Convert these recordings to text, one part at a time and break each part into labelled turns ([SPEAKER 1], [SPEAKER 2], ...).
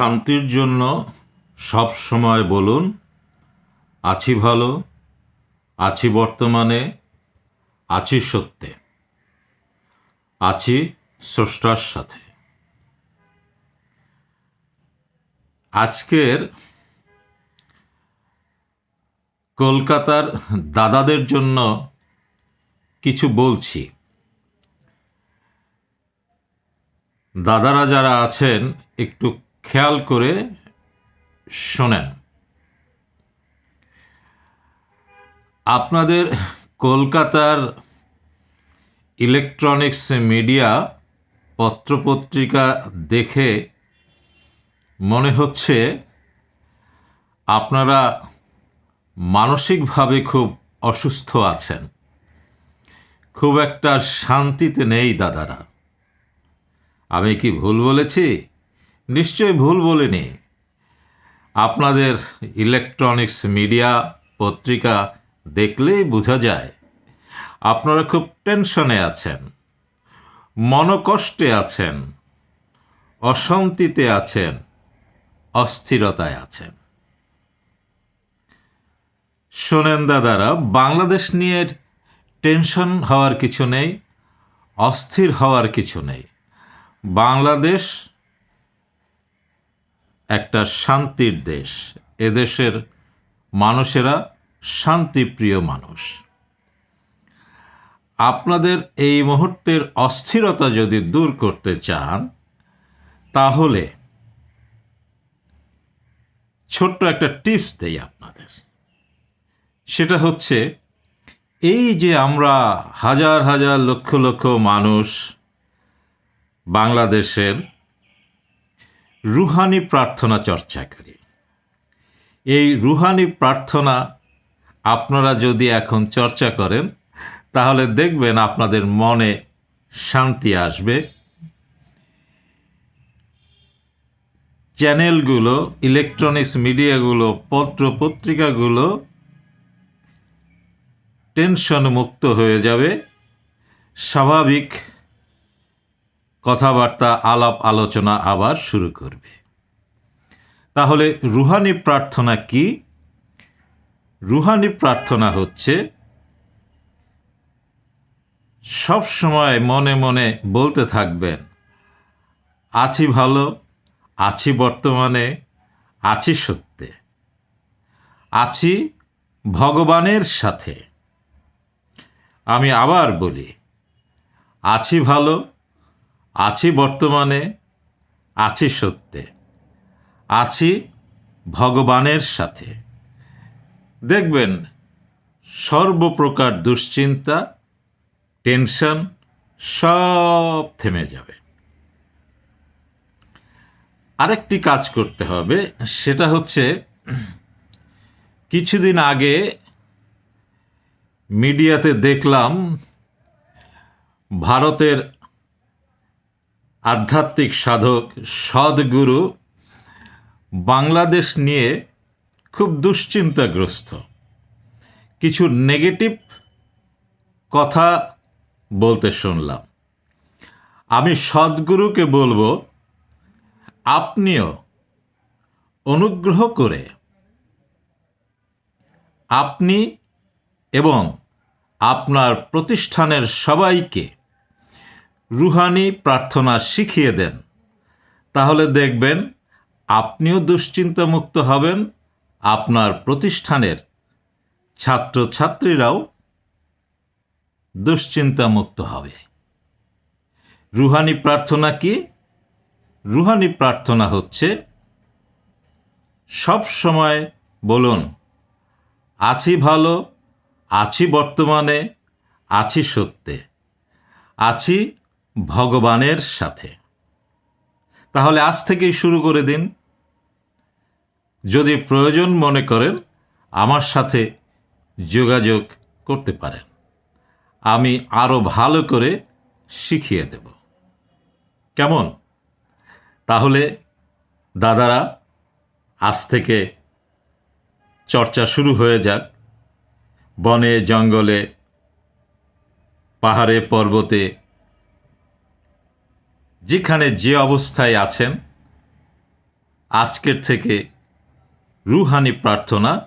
[SPEAKER 1] শান্তির জন্য সব সময় বলুন, আছি ভালো, আছি বর্তমানে, আছি সত্যে, আছি স্রষ্টার সাথে। আজকের কলকাতার দাদাদের জন্য কিছু বলছি। দাদারা যারা আছেন, একটু খেয়াল করে শোনেন। আপনাদের কলকাতার ইলেকট্রনিক্স মিডিয়া পত্রপত্রিকা দেখে মনে হচ্ছে আপনারা মানসিকভাবে খুব অসুস্থ আছেন। খুব একটা শান্তিতে নেই দাদারা। আমি কি ভুল বলেছি? নিশ্চয়ই ভুল বলিনি। আপনাদের ইলেকট্রনিক্স মিডিয়া পত্রিকা দেখলেই বোঝা যায়, আপনারা খুব টেনশনে আছেন, মনকষ্টে আছেন, অশান্তিতে আছেন, অস্থিরতায় আছেন। শোনেন দাদারা, বাংলাদেশ নিয়ে টেনশন হওয়ার কিছু নেই, অস্থির হওয়ার কিছু নেই। বাংলাদেশ একটা শান্তির দেশ। এদেশের মানুষেরা শান্তিপ্রিয় মানুষ। আপনাদের এই মুহূর্তের অস্থিরতা যদি দূর করতে চান, তাহলে ছোট্ট একটা টিপস দেই আপনাদের। সেটা হচ্ছে, এই যে আমরা হাজার হাজার লক্ষ লক্ষ মানুষ বাংলাদেশের রুহানি প্রার্থনা চর্চা করি এই রুহানি প্রার্থনা আপনারা যদি এখন চর্চা করেন, তাহলে দেখবেন আপনাদের মনে শান্তি আসবে। চ্যানেলগুলো, ইলেকট্রনিক্স মিডিয়াগুলো পত্র পত্রিকাগুলো টেনশন মুক্ত হয়ে যাবে। স্বাভাবিক কথাবার্তা, আলাপ, আলোচনা আবার শুরু করবে। তাহলে রুহানি প্রার্থনা কি? রুহানি প্রার্থনা হচ্ছে, সব সময় মনে মনে বলতে থাকবেন, আছি ভালো, আছি বর্তমানে, আছি সত্যে, আছি ভগবানের সাথে। আমি আবার বলি, আছি ভালো আছি বর্তমানে, আছি সত্যে, আছি ভগবানের সাথে। দেখবেন, সর্বপ্রকার দুশ্চিন্তা, টেনশন সব থেমে যাবে। আরেকটি কাজ করতে হবে, সেটা হচ্ছে, কিছুদিন আগে মিডিয়াতে দেখলাম, ভারতের আধ্যাত্মিক সাধক সদ্গুরু বাংলাদেশ নিয়ে খুব দুশ্চিন্তাগ্রস্ত। কিছু নেগেটিভ কথা বলতে শুনলাম। আমি সদ্গুরুকে বলব, আপনিও অনুগ্রহ করে আপনি এবং আপনার প্রতিষ্ঠানের সবাইকে রুহানি প্রার্থনা শিখিয়ে দেন। তাহলে দেখবেন, আপনিও দুশ্চিন্তামুক্ত হবেন, আপনার প্রতিষ্ঠানের ছাত্রছাত্রীরাও দুশ্চিন্তামুক্ত হবে। রুহানি প্রার্থনা কি? রুহানি প্রার্থনা হচ্ছে, সব সময় বলুন, আছি ভালো, আছি বর্তমানে, আছি সত্যে, আছি ভগবানের সাথে। তাহলে আজ থেকেই শুরু করে দিন। যদি প্রয়োজন মনে করেন, আমার সাথে যোগাযোগ করতে পারেন। আমি আরও ভালো করে শিখিয়ে দেব। কেমন? তাহলে, দাদারা, আজ থেকে চর্চা শুরু হয়ে যাক। বনে, জঙ্গলে, পাহাড়ে, পর্বতে যেখানে যে অবস্থায় আছেন, আজকের থেকে রুহানি প্রার্থনা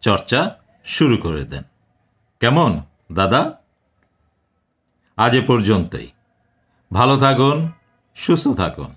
[SPEAKER 1] চর্চা শুরু করে দেন। কেমন, দাদা? আজ এ পর্যন্তই। ভালো থাকুন, সুস্থ থাকুন।